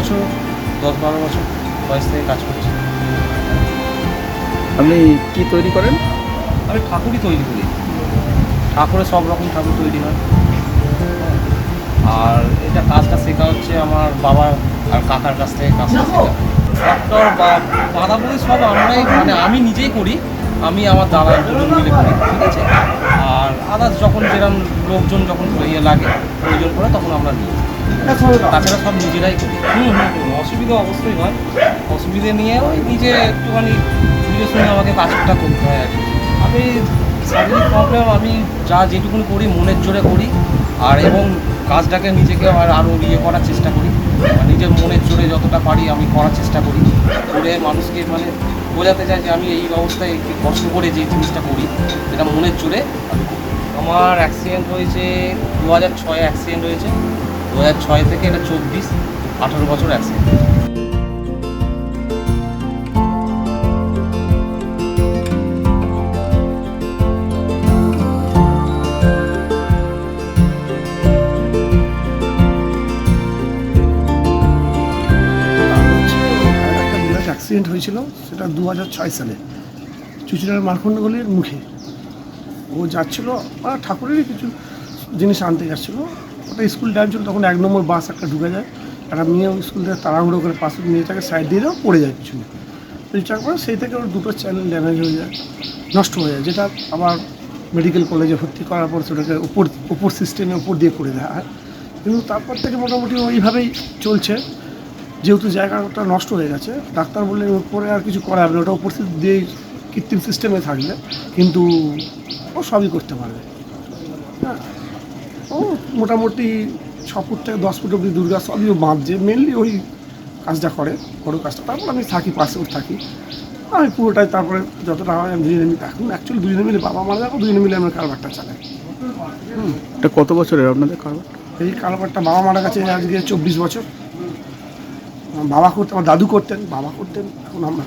বছর দশ বারো বছর বয়স থেকে কাজ করছি। আপনি কি তৈরি করেন? আমি ঠাকুরই তৈরি করি। ঠাকুরের সব রকম ঠাকুর তৈরি হয়। আর এটা কাজটা শেখা হচ্ছে আমার বাবা আর কাকার কাছ থেকে কাজটা শেখা। ডাক্তার বা বাঁধাপুরি সব আমরাই মানে আমি নিজেই করি আমি আমার দাদা দুজন মিলে করি ঠিক আছে? আর আদার্স যখন যেরকম লোকজন যখন ইয়ে লাগে প্রয়োজন করে তখন আমরা নিই। তাছাড়া সব নিজেরাই করি। অসুবিধা অবশ্যই হয়। অসুবিধে নিয়ে ওই নিজে একটুখানি বুঝে শুনে আমাকে কাজটা করতে হয় আর কি। আমি শারীরিক প্রবলেম আমি যা যেটুকুনি করি মনের জোরে করি। আর এবং কাজটাকে নিজেকে আর আরও ইয়ে করার চেষ্টা করি। আর নিজের মনের জোরে যতটা পারি আমি করার চেষ্টা করি। করে মানুষকে মানে বোঝাতে চাই যে আমি এই অবস্থায় একটু কষ্ট করে যে জিনিসটা করি এটা মনের জোরে আমার অ্যাক্সিডেন্ট হয়েছে দু হাজার ছয়ে অ্যাক্সিডেন্ট হয়েছে। দু হাজার ছয় থেকে এটা চব্বিশ, আঠারো বছর বিরাট অ্যাক্সিডেন্ট হয়েছিল, সেটা দু হাজার ছয় সালে। চুচুড়ার মারকুণ্ডগলির মুখে। ও যাচ্ছিল ঠাকুরেরই কিছু জিনিস আনতে যাচ্ছিল। ওটা স্কুল টাইম ছিল তখন এক নম্বর বাস একটা ঢুকে যায়। একটা মেয়ে স্কুল থেকে তাড়াহুড়ো করে পাশে মেয়েটাকে সাইড দিয়ে দেওয়া পড়ে যায় পিছনে করে সেই থেকে ওর দুটো চ্যানেল ড্যামেজ হয়ে যায়, নষ্ট হয়ে যায়, যেটা আবার মেডিকেল কলেজে ভর্তি করার পর সেটাকে উপর উপর সিস্টেমে উপর দিয়ে করে দেওয়া হয় কিন্তু তারপর থেকে মোটামুটি ওইভাবেই চলছে। যেহেতু জায়গাটা নষ্ট হয়ে গেছে, ডাক্তার বললেন উপরে আর কিছু করা হবে না ওটা উপর দিয়ে কৃত্রিম সিস্টেমে থাকলে কিন্তু ও সবই করতে পারবে। হ্যাঁ। ও মোটামুটি ছ ফুট থেকে দশ ফুট অব্দি দুর্গা সবই বাঁধছে মেনলি ওই কাজটা করে বড়ো কাজটা। তারপর আমি থাকি পাশে ওর থাকি। আমি পুরোটাই তারপরে যতটা হয় আমি দুজনে মিলে এখন অ্যাকচুয়ালি দুজনে মিলে বাবা মারা যাব দুজনে মিলে আমরা কারবারটা চালাই। হুম। এটা কত বছরের আপনাদের কারবার? এই কারবারটা বাবা মারা গেছে আজকে চব্বিশ বছর। বাবা করতেন আমার দাদু করতেন বাবা করতেন এখন আমরা